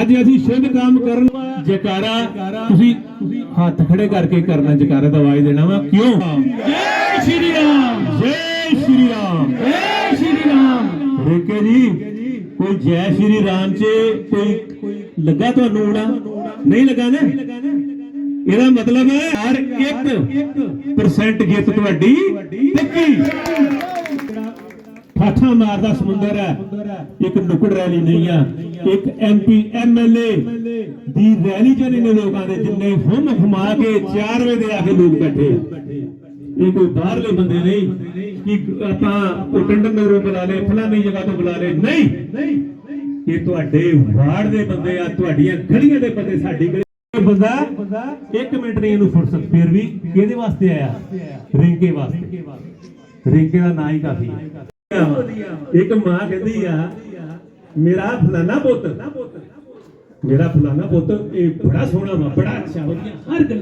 ਅੱਜ ਅਸੀਂ ਸ਼ੁਭ ਕੰਮ ਕਰਨ ਜਕਾਰਾ ਤੁਸੀਂ ਹੱਥ ਖੜੇ ਕਰਕੇ ਕਰਨਾ ਜਕਾਰਾ ਦਾ ਆਵਾਜ਼ ਦੇਣਾ ਵਾ। ਕਿਉਂ? ਜੈ ਸ਼੍ਰੀ ਰਾਮ। ਜੈ ਸ਼੍ਰੀ ਰਾਮ। ਜੈ ਸ਼੍ਰੀ ਰਾਮ। ਰੇਕੇ ਜੀ ਕੋਈ ਜੈ ਸ਼੍ਰੀ ਰਾਮ ਚ ਕੋਈ ਲੱਗਾ ਤੁਹਾਨੂੰ ਊੜਾ ਨਹੀਂ ਲੱਗਾ ਨਾ? ਇਹਦਾ ਮਤਲਬ ਹੈ ਹਰ 1% ਜਿੱਤ ਤੁਹਾਡੀ ਪੱਕੀ। ਠਾਠਾ ਮਾਰਦਾ ਸਮੁੰਦਰ ਹੈ ਇੱਕ ਨੁਕੜ ਰੈਲੀ ਨਹੀਂ ਆ। ਇੱਕ ਐਮਪੀ ਐਮਐਲਏ ਦੀ ਰੈਲੀ ਚ ਨੇ ਲੋਕਾਂ ਦੇ, ਜਿੰਨੇ ਹੁਮ ਹੁਮਾ ਕੇ 4 ਵਜੇ ਦੇ ਆ ਕੇ ਲੋਕ ਬੈਠੇ ਆ। ਇਹ ਕੋਈ ਬਾਹਰਲੇ ਬੰਦੇ ਨਹੀਂ ਕਿ ਆਪਾਂ ਉਹ ਪਿੰਡ ਨਗਰੋਂ ਬੁਲਾ ਲਏ ਫਲਾਣੀ ਜਗ੍ਹਾ ਤੋਂ ਬੁਲਾ ਲਏ ਨਹੀਂ! ਇਹ ਤੁਹਾਡੇ ਵਾਰਡ ਦੇ ਬੰਦੇ ਆ, ਤੁਹਾਡੀਆਂ ਗਲੀਆਂ ਦੇ ਬੰਦੇ, ਸਾਡੀ ਬੰਦਾ ਇੱਕ ਮਿੰਟ ਨਹੀਂ ਇਹਨੂੰ ਫੁਰਸਤ, ਫਿਰ ਵੀ ਕਿਹਦੇ ਵਾਸਤੇ ਆਇਆ? ਰਿੰਕੇ ਵਾਸਤੇ। ਰਿੰਕੇ ਦਾ ਨਾਂ ਹੀ ਕਾਫੀ ਇੱਕ ਮਾਂ ਕਹਿੰਦੀ ਆ ਮੇਰਾ ਫਲਾਣਾ ਪੁੱਤ, ਮੇਰਾ ਫਲਾਣਾ ਪੁੱਤ, ਇਹ ਬੜਾ ਸੋਹਣਾ ਵਾ, ਬੜਾ ਅੱਛਾ, ਵਧੀਆ, ਹਰ ਗੱਲ